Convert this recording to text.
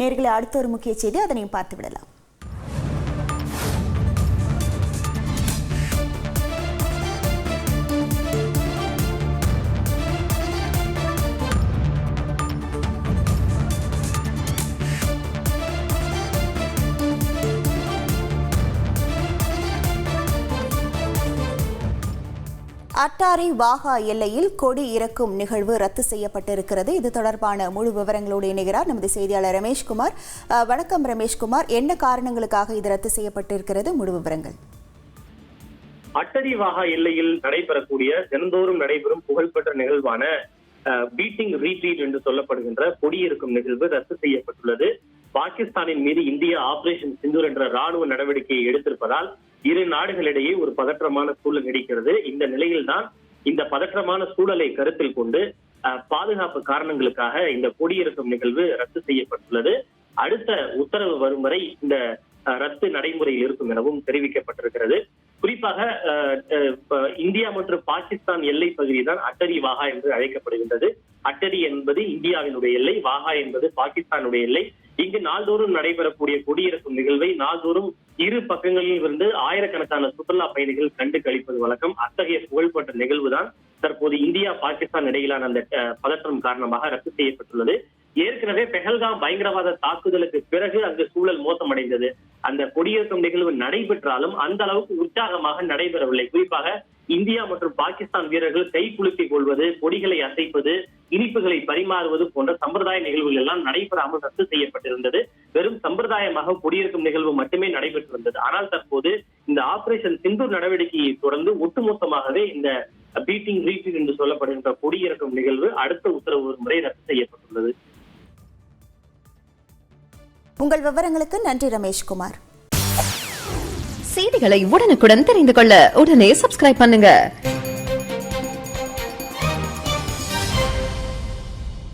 நேர்களை அடுத்த ஒரு முக்கிய செய்தி அதனையும் பார்த்து விடலாம். அட்டாரி வாகா எல்லையில் கொடி இறக்கும் நிகழ்வு ரத்து செய்யப்பட்டிருக்கிறது. இது தொடர்பான முழு விவரங்களோடு இணைகிறார் நமது செய்தியாளர் ரமேஷ்குமார். அஹ், வணக்கம் ரமேஷ்குமார். என்ன காரணங்களுக்காக இது ரத்து செய்யப்பட்டிருக்கிறது? முழு விவரங்கள். அட்டடி வாகா எல்லையில் நடைபெறக்கூடிய தினந்தோறும் நடைபெறும் புகழ்பெற்ற நிகழ்வான பீட்டிங் ரீட்ரீட் என்று சொல்லப்படுகின்ற கொடியிருக்கும் நிகழ்வு ரத்து செய்யப்பட்டுள்ளது. பாகிஸ்தானின் மீது இந்தியா ஆபரேஷன் சிந்தூர் என்ற ராணுவ நடவடிக்கையை எடுத்திருப்பதால் இரு நாடுகளிடையே ஒரு பதற்றமான சூழல் நீடிக்கிறது. இந்த நிலையில்தான் இந்த பதற்றமான சூழலை கருத்தில் கொண்டு பாதுகாப்பு காரணங்களுக்காக இந்த கொடியிருக்கும் நிகழ்வு ரத்து செய்யப்பட்டுள்ளது. அடுத்த உத்தரவு வரும் வரை இந்த ரத்து நடைமுறையில் இருக்கும் எனவும் தெரிவிக்கப்பட்டிருக்கிறது. குறிப்பாக இந்தியா மற்றும் பாகிஸ்தான் எல்லை பகுதி தான் அட்டரி வாகா என்று அழைக்கப்படுகின்றது. அட்டரி என்பது இந்தியாவினுடைய எல்லை வாகா என்பது பாகிஸ்தானுடைய எல்லை. இங்கு நாள்தோறும் நடைபெறக்கூடிய குடியரசு நிகழ்வை நாள்தோறும் இரு பக்கங்களில் இருந்து ஆயிரக்கணக்கான சுற்றுலா பயணிகள் கண்டு கழிப்பது வழக்கம். அத்தகைய புகழ்பெற்ற நிகழ்வுதான் தற்போது இந்தியா பாகிஸ்தான் இடையிலான அந்த பதற்றம் காரணமாக ரத்து செய்யப்பட்டுள்ளது. ஏற்கனவே பெஹல்காம் பயங்கரவாத தாக்குதலுக்கு பிறகு அங்கு சூழல் மோசமடைந்தது. அந்த கொடியிருக்கும் நிகழ்வு நடைபெற்றாலும் அந்த அளவுக்கு உற்சாகமாக நடைபெறவில்லை. குறிப்பாக இந்தியா மற்றும் பாகிஸ்தான் வீரர்கள் கை குலுக்கிக் கொள்வது கொடிகளை அசைப்பது இனிப்புகளை பரிமாறுவது போன்ற சம்பிரதாய நிகழ்வுகள் எல்லாம் நடைபெறாமல் ரத்து செய்யப்பட்டிருந்தது. வெறும் சம்பிரதாயமாக குடியிருக்கும் நிகழ்வு மட்டுமே நடைபெற்று வந்தது ஆனால் தற்போது இந்த ஆபரேஷன் சிந்தூர் நடவடிக்கையை தொடர்ந்து ஒட்டுமொத்தமாகவே இந்த பீட்டிங் ரீட்டிங் என்று சொல்லப்படுகின்ற கொடியிறக்கும் நிகழ்வு அடுத்த உத்தரவு ஒரு முறை ரத்து செய்யப்பட்டுள்ளது. உங்கள் விவரங்களுக்கு நன்றி ரமேஷ்குமார். செய்திகளை உடனுக்குடன் தெரிந்து கொள்ள உடனே சப்ஸ்கிரைப் பண்ணுங்க.